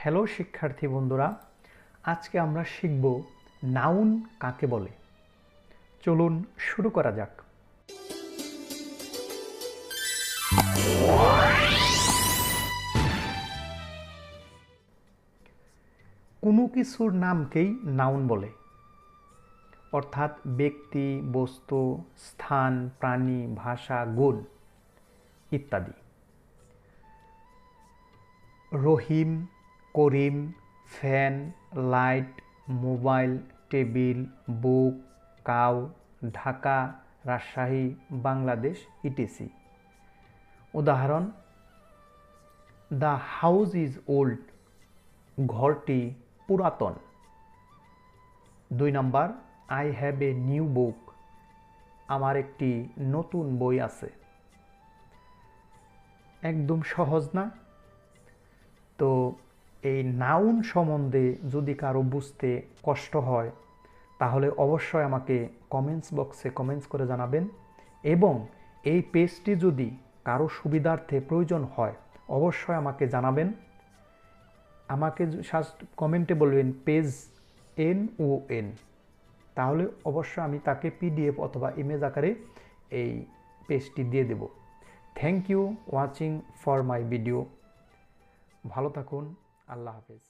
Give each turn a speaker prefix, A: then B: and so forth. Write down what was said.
A: Hello শিক্ষার্থী বন্ধুরা, আজকে আমরা শিখব নাউন কাকে বলে। চলুন শুরু করা যাক। কোনো কিছুর নামকেই নাউন বলে। অর্থাৎ ব্যক্তি, বস্তু, স্থান, প্রাণী, ভাষা, গুণ ইত্যাদি। Rahim Karim, fan, light, mobile, table, book, cow, Dhaka, Rajshahi, Bangladesh, etc. উদাহরণ, দ্য হাউস ইজ ওল্ড, ঘরটি পুরাতন। দুই নম্বর, I have a new book, আমার একটি নতুন বই আছে। একদম সহজ না? তো এই নাউন সম্বন্ধে যদি কারও বুঝতে কষ্ট হয়, তাহলে অবশ্যই আমাকে কমেন্টস বক্সে কমেন্টস করে জানাবেন এবং এই পেজটি যদি কারও সুবিধার্থে প্রয়োজন হয়, অবশ্যই আমাকে জানাবেন। আমাকে কমেন্টে বলবেন পেজ এন ও এন তাহলে অবশ্যই আমি তাকে পিডিএফ অথবা ইমেজ আকারে এই পেজটি দিয়ে দেব। Thank you watching for my video ভালো থাকুন। আল্লাহ হাফেজ